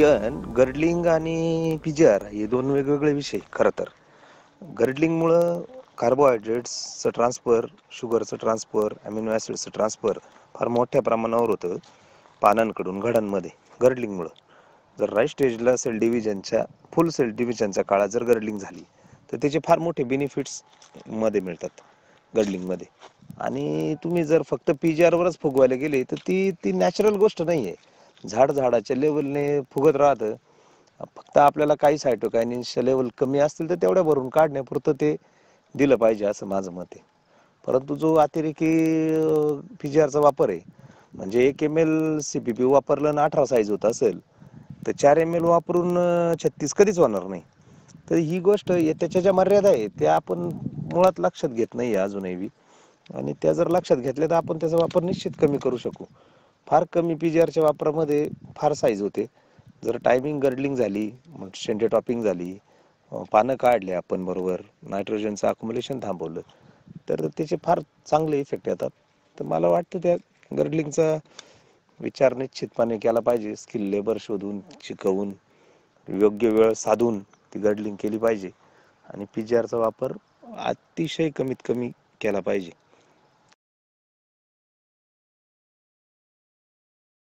पियन girdling आणि PGR हे दोन वेगवेगळे विषय खरं तर. गर्डलिंगमुळं कार्बोहायड्रेट्सचं ट्रान्सफर शुगरचं ट्रान्सफर अमिनो ॲसिडचं ट्रान्सफर फार मोठ्या प्रमाणावर होतं पानांकडून घडांमध्ये गर्डलिंगमुळं जर राईट स्टेजला सेल डिव्हिजनच्या फुल सेल डिव्हिजनच्या काळात जर गर्डलिंग झाली तर त्याचे फार मोठे बेनिफिट्समध्ये मिळतात गर्डलिंगमध्ये आणि तुम्ही जर फक्त पी जी आरवरच फुगवायला गेले तर ती ती नॅचरल गोष्ट नाही आहे झाड झाडाच्या लेवलने फुगत राहतं. फक्त आपल्याला काही सायटोकायनिन्सच्या लेवल कमी असतील तर तेवढ्या भरून काढण्यापुरतं ते दिलं पाहिजे असं माझं मत आहे. परंतु जो अतिरेकी पी जी आरचा वापर आहे म्हणजे एक M L C P P वापरलं आणि अठरा साईज होत असेल तर चार एम एल वापरून छत्तीस कधीच होणार नाही. तर ही गोष्ट त्याच्या ज्या मर्यादा आहे त्या आपण मुळात लक्षात घेत नाही अजूनही. बी. आणि त्या जर लक्षात घेतल्या तर आपण त्याचा वापर निश्चित कमी करू शकू. फार कमी पीजीआरच्या आरच्या वापरामध्ये फार साईज होते. जर टायमिंग गर्डलिंग झाली मग शेंडे टॉपिंग झाली पानं काढले आपण बरोबर नायट्रोजनचं अकोमोलेशन थांबवलं तर त्याचे फार चांगले इफेक्ट येतात. तर मला वाटतं त्या गर्डलिंगचा विचार निश्चितपणे केला पाहिजे स्किल लेबर शोधून शिकवून योग्य वेळ साधून ती गर्डलिंग केली पाहिजे. आणि पी जी आरचा वापर अतिशय कमीत कमी केला पाहिजे.